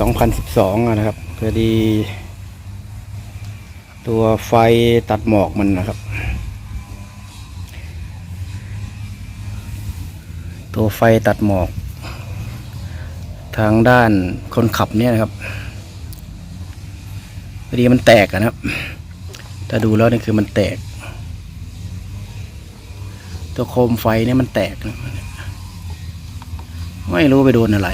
2012นะครับพอดี ตัวไฟตัดหมอกมันนะครับ ตัวไฟตัดหมอก ทางด้านคนขับเนี่ยนะครับพอดีมันแตกนะครับ ถ้าดูแล้วนี่คือมันแตก ตัวโคมไฟเนี่ยมันแตก ไม่รู้ไปโดนอะไร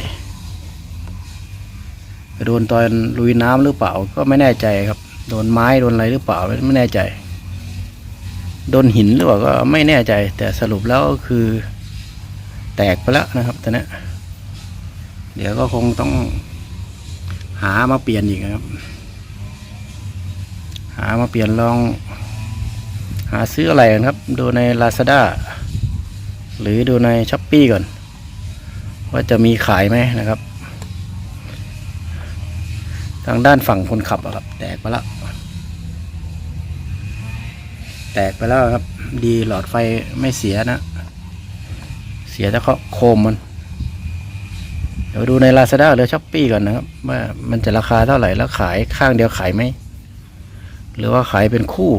โดนตอนลุยน้ำหรือเปล่า ก็ไม่แน่ใจครับ โดนไม้โดนอะไรหรือเปล่าไม่แน่ใจ โดนหินหรือเปล่าก็ไม่แน่ใจ แต่สรุปแล้วก็คือ แตกไปแล้วนะครับตอนนี้เดี๋ยวก็คงต้องหามาเปลี่ยนอีกครับ หามาเปลี่ยนลอง หาซื้ออะไรกันครับ ดูใน Lazada หรือดูใน s h อ p e e ก่อน ว่าจะมีขายไหมนะครับ ทางด้านฝั่งคนขับอะครับ แตกไปแล้วแตกไปแล้วครับ ดีหลอดไฟไม่เสียนะ เสียแต่โคมมัน เดี๋ยวดูใน Lazada หรือ s h อ p e e ก่อนนะครับ ว่ามันจะราคาเท่าไหร่แล้วขายข้างเดียวขายไหม หรือว่าขายเป็นคู่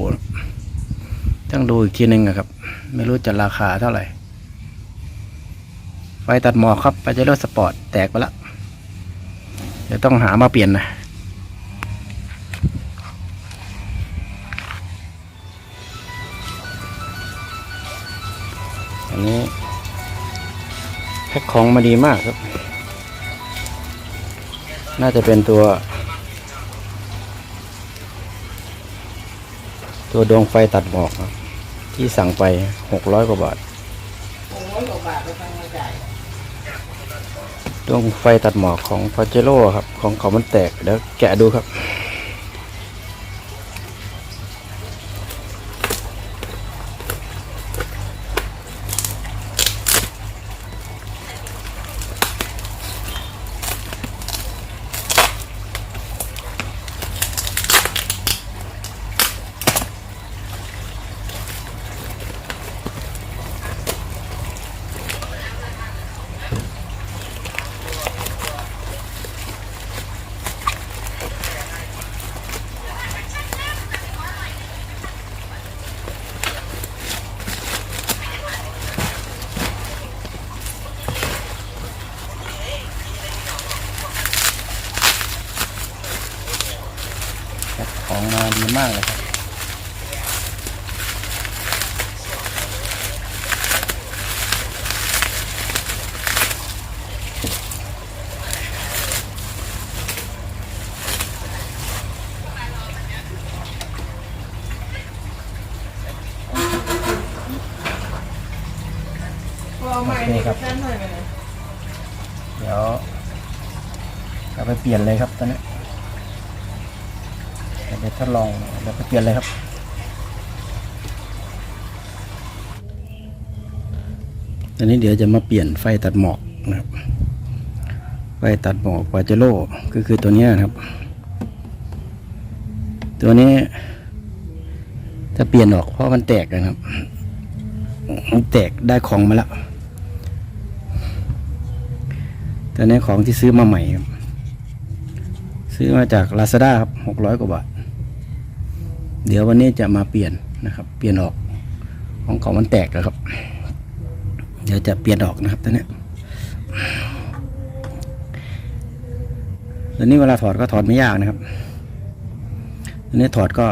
ต้องดูอีกทีหนึ่งอะครับ ไม่รู้จะราคาเท่าไหร่ ไฟตัดหมอกครับปาเจโร่สปอร์ตแตกไปแล้วเดี๋ยวต้องหามาเปลี่ยนนะ อันนี้แพ็คของมาดีมากครับ น่าจะเป็นตัว ตัวดวงไฟตัดหมอกครับที่สั่งไปหกร้อยกว่าบาทดวงไฟตัดหมอกของฟาเจโร่ครับ ของเขามันแตกเดี๋ยวแกะดูครับ ของมาดีมากเลยครับ พอเอาใหม่นี่ก็สั้นหน่อยไปเลย เดี๋ยวเราไปเป ลี่ยนเลยครับตอนนี้เดี๋ยวทดลองเดี๋ยวไปเปลี่ยนเลยครับตอนนี้เดี๋ยวจะมาเปลี่ยนไฟตัดหมอกนะครับ ไฟตัดหมอกปาเจโร่ก็คือตัวนี้นะครับ ตัวนี้จะเปลี่ยนออกเพราะมันแตกนะครับ มันแตกได้ของมาแล้วตัวนี้ของที่ซื้อมาใหม่ครับ ซื้อมาจาก Lazada ครับหกร้อยกว่าบาท เดี๋ยววันนี้จะมาเปลี่ยนนะครับ เปลี่ยนออก ของของมันแตกแล้วครับ เดี๋ยวจะเปลี่ยนออกนะครับตัวนี้ตัวนี้เวลาถอดก็ถอดไม่ยากนะครับตัวนี้ถอดก็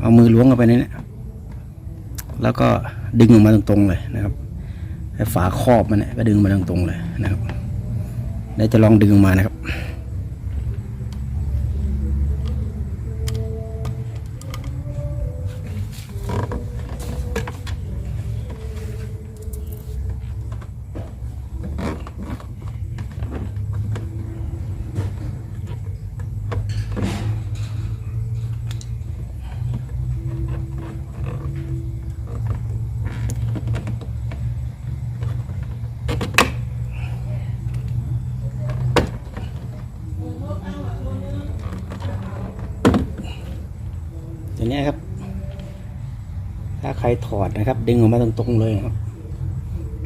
เอามือล้วงเข้าไปในนี้แล้วก็ดึงออกมาตรงๆเลยนะครับไอ้ฝาครอบมันเนี่ยก็ดึงมาตรงๆเลยนะครับเดี๋ยวจะลองดึงออกมานะครับ นี้ครับ ถ้าใครถอดนะครับ ดึงออกมาตรงๆเลยครับ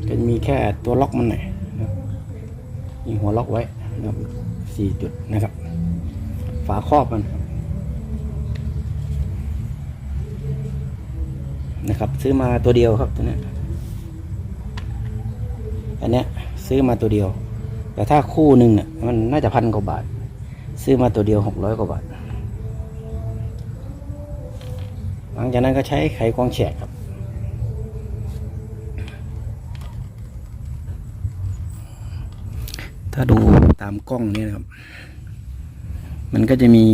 ก็จะมีแค่ตัวล็อกมันหน่อยนะมีหัวล็อกไว้นะครับสี่จุดนะครับ ฝาครอบมันนะครับ ซื้อมาตัวเดียวครับตัวนี้อันเนี้ยซื้อมาตัวเดียว แต่ถ้าคู่หนึ่งเนี่ยมันน่าจะพันกว่าบาท ซื้อมาตัวเดียวหกร้อยกว่าบาท หลังจากนั้นก็ใช้ไขควงแฉกครับ ถ้าดูตามกล้องนี่นะครับ มันก็จะมี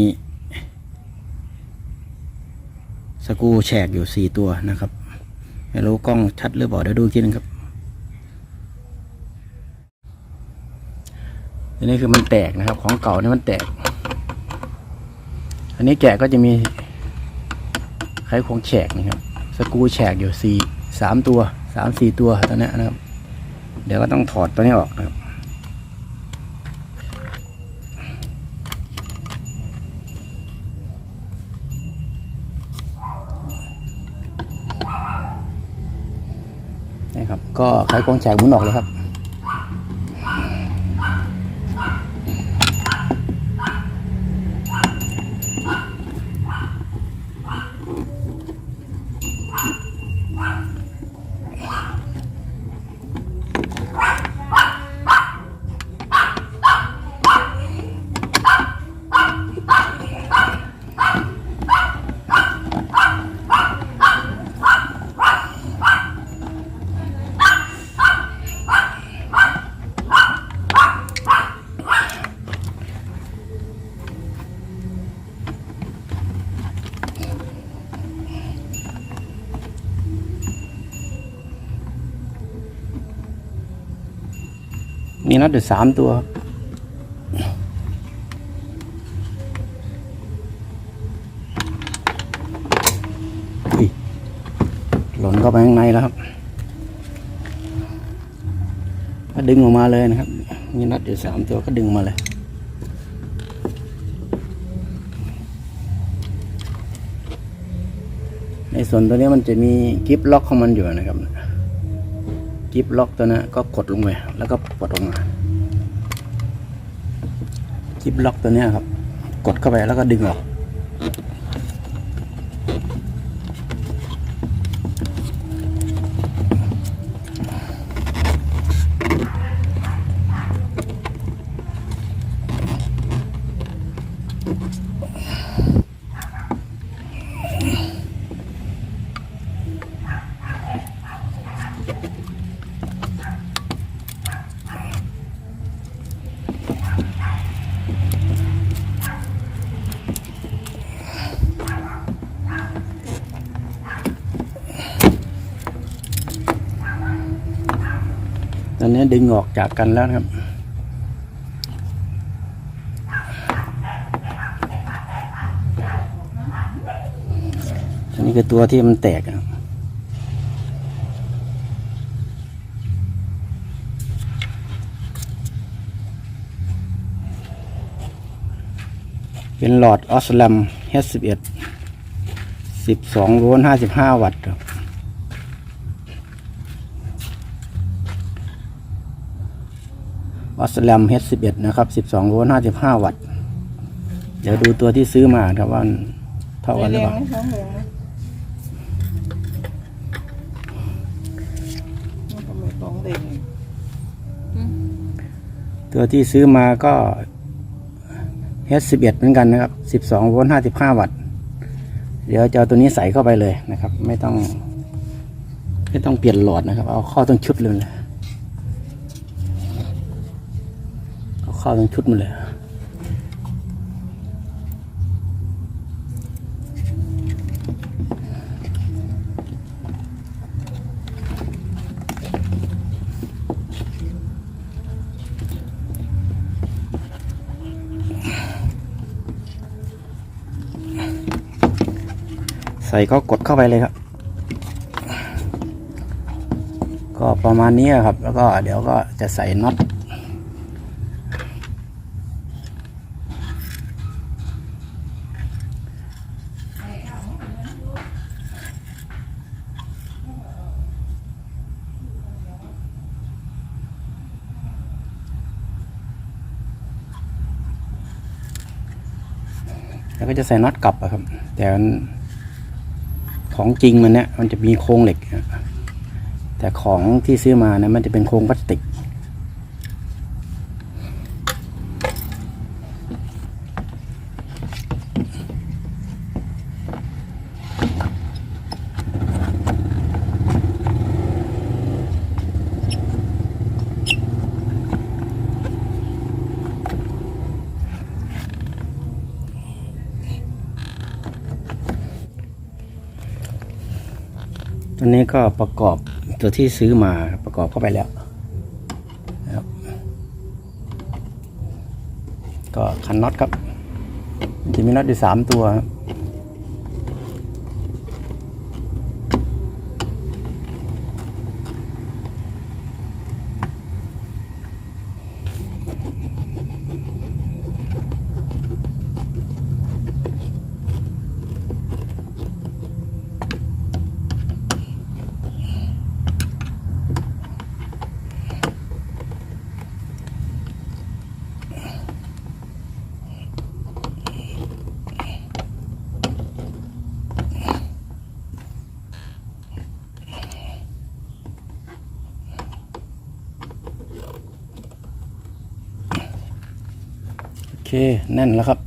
สกรูแฉกอยู่สี่ตัวนะครับ ไม่รู้กล้องชัดหรือเปล่าเดี๋ยวดูอีกทีนึงครับอันนี้คือมันแตกนะครับ ของเก่านี่มันแตก อันนี้แกะก็จะมี ไขควงแฉกนะครับ สกูแฉกอยู่สี่สามตัวสามสี่ตัวตอนนี้นะครับ เดี๋ยวก็ต้องถอดตัวนี้ออกนะครับนี่ครับ ก็ไขควงแฉกหมุนออกเลยครับ น็อตอยู่สามตัวหล่นเข้าไปข้างในแล้วครับก็ดึงออกมาเลยนะครับ มีน็อตอยู่สามตัวก็ดึงมาเลยในส่วนตัวนี้มันจะมีกิฟล็อกของมันอยู่นะครับ กิฟล็อกตัวนั้ก็กดลงไปแล้วก็ปลดออกมา กิบล็อกตัวนี้ครับ กดเข้าไปแล้วก็ดึงออก ดึงออกจากกันแล้วนะครับอันนี้คือตัวที่มันแตกนะครับเป็นหลอดออสลัม H11 12 โวลต์ 55 วัตต์ครับ ออสแลม H11 นะครับ12โวลต์55 วัตต์ เดี๋ยวดูตัวที่ซื้อมาครับว่าเท่ากันหรือเปล่า ตัวที่ซื้อมาก็ H11 เหมือนกันนะครับ12โวลต์55 วัตต์ เดี๋ยวจะเอาตัวนี้ใส่เข้าไปเลยนะครับ ไม่ต้อง ไม่ต้องเปลี่ยนหลอดนะครับ เอาข้อต้องชุดเลยเอาเข้อต้งชุดมาเลยใส่ก็กดเข้าไปเลยครับ ก็ประมาณนี้ครับ แล้วก็เดี๋ยวก็จะใส่น็อต แล้วก็จะใส่น็อตกลับอะครับ แต่ของจริงมันเนี่ยมันจะมีโครงเหล็ก แต่ของที่ซื้อมาเนี่ยมันจะเป็นโครงพลาสติก อนนี้ก็ประกอบตัวที่ซื้อมาประกอบเข้าไปแล้วนะครับก็คันน็อตครับจะมีน็อตอยู่สามตัวครับ แน่นแล้วครับ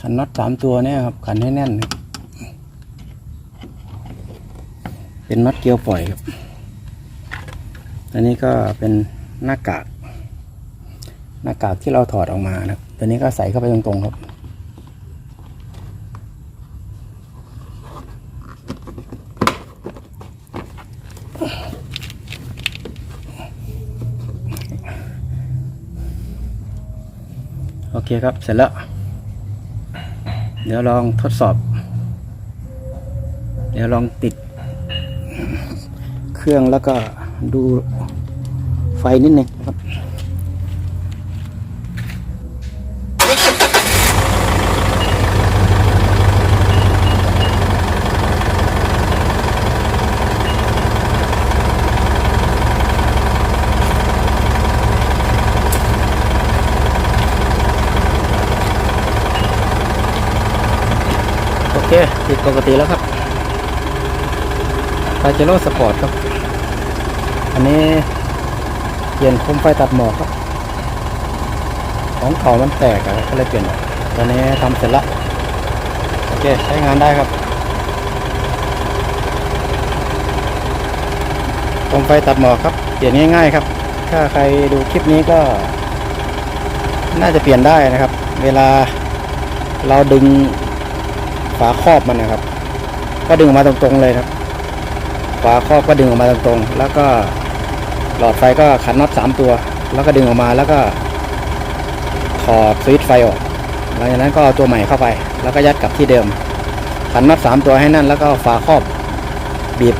ขันน็อตสามตัวเนี่ยครับ ขันให้แน่น เป็นน็อตเกลียวปล่อยครับ อันนี้ก็เป็นหน้ากาก หน้ากากที่เราถอดออกมานะตัวนี้ก็ใส่เข้าไปตรงๆครับ เคครับ เสร็จแล้ว เดี๋ยวลองทดสอบ เดี๋ยวลองติด เครื่องแล้วก็ดูไฟนิดนึงครับ โอเคติดปกติแล้วครับปาเจโร่สปอร์ตครับ อันนี้เปลี่ยนโคมไฟตัดหมอกครับ ของเก่ามันแตกอะก็เลยเปลี่ยนออกตอนนี้ทำเสร็จละโอเคใช้งานได้ครับโคมไฟตัดหมอกครับ เปลี่ยนง่ายๆครับ ถ้าใครดูคลิปนี้ก็ น่าจะเปลี่ยนได้นะครับ เวลาเราดึง ฝาครอบมันนะครับ ก็ดึงออกมาตรงๆเลยครับ ฝาครอบก็ดึงออกมาตรงๆ แล้วก็หลอดไฟก็ขันน็อตสามตัว แล้วก็ดึงออกมาแล้วก็ถอดสวิตช์ไฟออกหลังจากนั้นก็เอาตัวใหม่เข้าไป แล้วก็ยัดกลับที่เดิมขันน็อตสามตัวให้นั่นแล้วก็ฝาครอบบีบ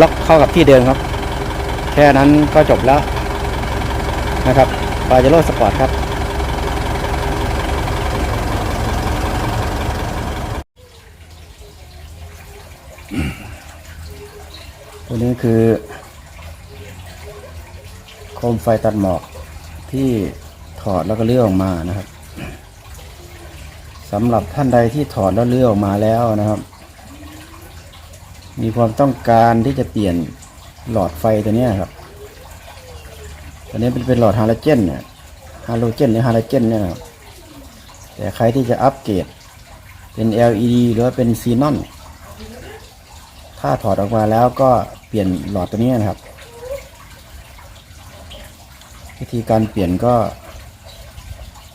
ล็อกเข้ากับที่เดิมครับ แค่นั้นก็จบแล้วนะครับปาเจโร่สปอร์ตครับ นี้คือโคมไฟตัดหมอกที่ถอดแล้วก็เลื่อยออกมานะครับสำหรับท่านใดที่ถอดแล้วเลื่อยออกมาแล้วนะครับ มีความต้องการที่จะเปลี่ยนหลอดไฟตัวนี้ครับตัวนี้เป็นเป็นหลอดฮาโลเจนเนี่ยฮาโลเจนหรือฮาโลเจนเนี่ยครับแต่ใครที่จะอัปเกรดเป็น LED หรือว่าเป็นซีนอนถ้าถอดออกมาแล้วก็ ลี่ยนหลอดตัวนี้นะครับ วิธีการเปลี่ยนก็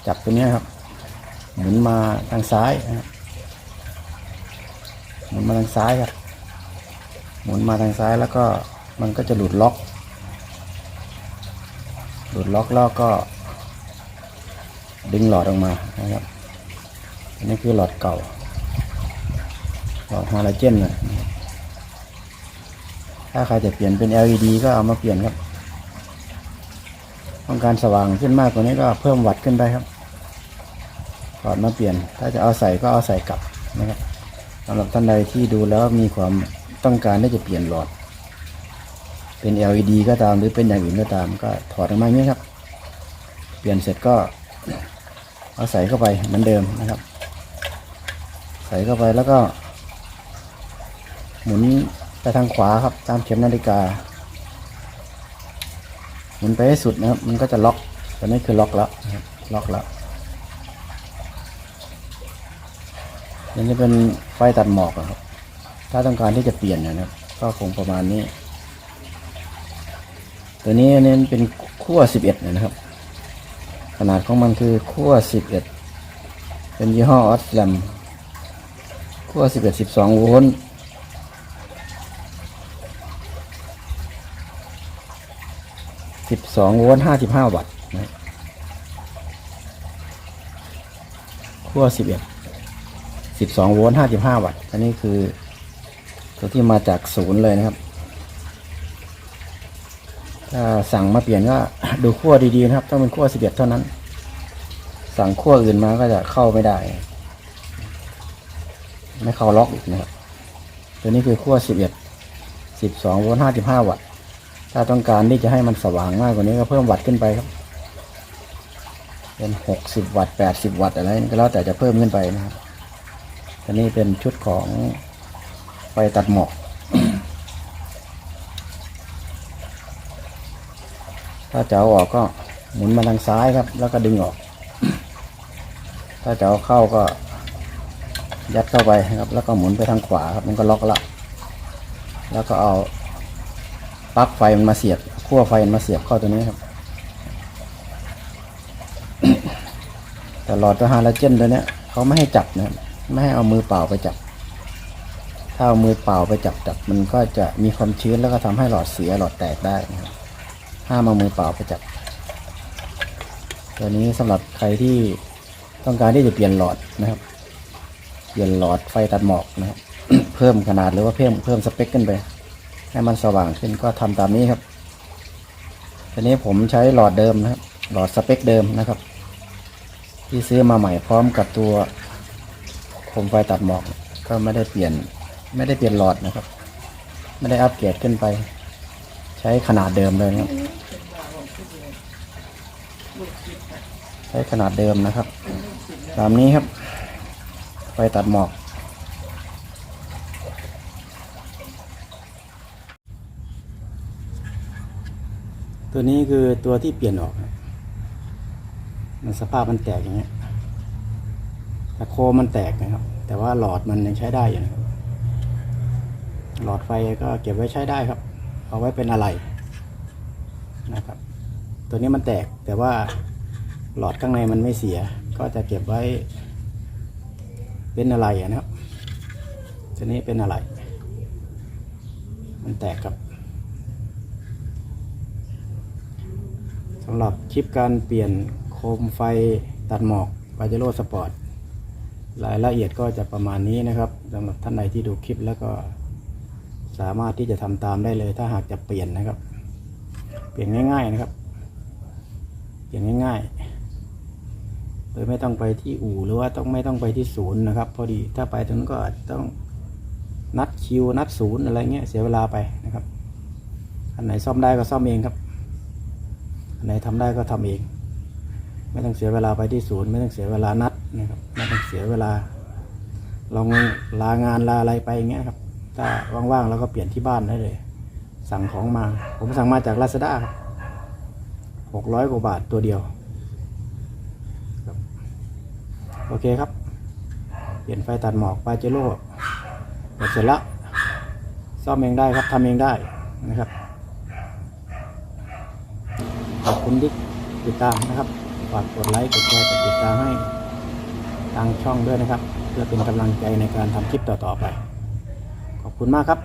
จับตัวนี้ครับ หมุนมาทางซ้ายนะครับหมุนมาทางซ้ายครับ หมุนมาทางซ้ายแล้วก็มันก็จะหลุดล็อก หลุดล็อกแล้วก็ ดึงหลอดออกมานะครับอันนี้คือหลอดเก่า หลอดฮาโลเจนนะ ถ้าใครจะเปลี่ยนเป็น LED ก็เอามาเปลี่ยนครับ ต้องการสว่างขึ้นมากกว่านี้ก็เพิ่มวัตต์ขึ้นได้ครับถอดมาเปลี่ยน ถ้าจะเอาใส่ก็เอาใส่กลับนะครับสำหรับท่านใดที่ดูแล้วมีความต้องการที่จะเปลี่ยนหลอด เป็น LED ก็ตามหรือเป็นอย่างอื่นก็ตาม ก็ถอดออกมาอย่างนี้ครับ เปลี่ยนเสร็จก็เอาใส่เข้าไปเหมือนเดิมนะครับ ใส่เข้าไปแล้วก็ หมุน ไปทางขวาครับ ตามเข็มนาฬิกาหมุนไปให้สุดนะครับ มันก็จะล็อกตอนนี้คือล็อกแล้วล็อกแล้วนี่จะเป็นไฟตัดหมอกครับ ถ้าต้องการที่จะเปลี่ยนนะครับ ก็คงประมาณนี้ ตัวนี้เน้นเป็นขั้ว11นะครับ ขนาดของมันคือขั้ว11เป็นยี่ห้อออสแลมขั้ว11 12โวลต์ 12โวลต์55วัตต์นะขั้ว11 12โวลต์55วัตต์อันนี้คือ ตัวที่มาจากศูนย์เลยนะครับ ถ้าสั่งมาเปลี่ยนก็ดูขั้วดีๆนะครับ ต้องเป็นขั้ว11เท่านั้น สั่งขั้วอื่นมาก็จะเข้าไม่ได้ ไม่เข้าล็อกอีกนะครับ ตัวนี้คือขั้ว11 12โวลต์55วัตต์ ถ้าต้องการที่จะให้มันสว่างมากกว่านี้ก็เพิ่มวัตต์ขึ้นไปครับ เป็น60วัตต์80วัตต์อะไรก็แล้วแต่จะเพิ่มขึ้นไปนะครับตัวนี้เป็นชุดของไฟตัดหมอกถ้าจะเอาออกก็หมุนมาทางซ้ายครับ แล้วก็ดึงออก ถ้าจะเอาเข้าก็ ยัดเข้าไปครับ แล้วก็หมุนไปทางขวาครับ มันก็ล็อกละ แล้วก็เอา ปลั๊กไฟมันมาเสียบขั้วไฟมันมาเสียบเข้าตัวนี้ครับ แต่หลอดตัวฮาโลเจนตัวเนี้ยเขาไม่ให้จับนะไม่ให้เอามือเปล่าไปจับ ถ้าเอามือเปล่าไปจับจับมันก็จะมีความชื้นแล้วก็ทำให้หลอดเสียหลอดแตกได้นะครับห้ามเอามือเปล่าไปจับ ตัวนี้สำหรับใครที่ต้องการที่จะเปลี่ยนหลอดนะครับ เปลี่ยนหลอดไฟตัดหมอกนะครับ เพิ่มขนาดหรือว่าเพิ่มเพิ่มสเปคขึ้นไป ให้มันสว่างขึ้นก็ทำตามนี้ครับทีนี้ผมใช้หลอดเดิมนะครับ หลอดสเปคเดิมนะครับ ที่ซื้อมาใหม่พร้อมกับตัวโคมไฟตัดหมอกก็ไม่ได้เปลี่ยนไม่ได้เปลี่ยนหลอดนะครับ ไม่ได้อัปเกรดขึ้นไป ใช้ขนาดเดิมเลยนะครับใช้ขนาดเดิมนะครับ ตามนี้ครับไฟตัดหมอก ตัวนี้คือตัวที่เปลี่ยนออกนะมันสภาพมันแตกอย่างเงี้ยแต่โคมันแตกนะครับ แต่ว่าหลอดมันยังใช้ได้อยู่นะครับหลอดไฟก็เก็บไว้ใช้ได้ครับ เอาไว้เป็นอะไรนะครับ ตัวนี้มันแตกแต่ว่าหลอดข้างในมันไม่เสีย ก็จะเก็บไว้เป็นอะไรนะครับ ตัวนี้เป็นอะไร มันแตกครับ สำหรับคลิปการเปลี่ยนโคมไฟตัดหมอกปาเจโร่สปอร์ตรายละเอียดก็จะประมาณนี้นะครับสำหรับท่านใดที่ดูคลิปแล้วก็สามารถที่จะทำตามได้เลย ถ้าหากจะเปลี่ยนนะครับ เปลี่ยนง่าย ๆนะครับ เปลี่ยนง่าย ๆ โดยไม่ต้องไปที่อู่หรือว่าต้องไม่ต้องไปที่ศูนย์นะครับ พอดีถ้าไปตรงนั้นก็อาจต้องนัดคิวนัดศูนย์อะไรเงี้ยเสียเวลาไปนะครับอันไหนซ่อมได้ก็ซ่อมเองครับ ไหนทำได้ก็ทำเอง ไม่ต้องเสียเวลาไปที่ศูนย์ ไม่ต้องเสียเวลานัดนะครับไม่ต้องเสียเวลาลองลางานลาอะไรไปอย่างเงี้ยครับถ้าว่างๆเราก็เปลี่ยนที่บ้านได้เลย สั่งของมา ผมสั่งมาจากลาซาด้าครับหกร้อยกว่าบาทตัวเดียวโอเคครับ เปลี่ยนไฟตัดหมอกปาเจโร่เสร็จแล้วซ่อมเองได้ครับทำเองได้นะครับ ขอบ คุณที่ติดตามนะครับฝากกดไลค์กดแชร์กดติดตามให้ทางช่องด้วยนะครับ เพื่อเป็นกำลังใจในการทำคลิปต่อๆไป ขอบคุณมากครับ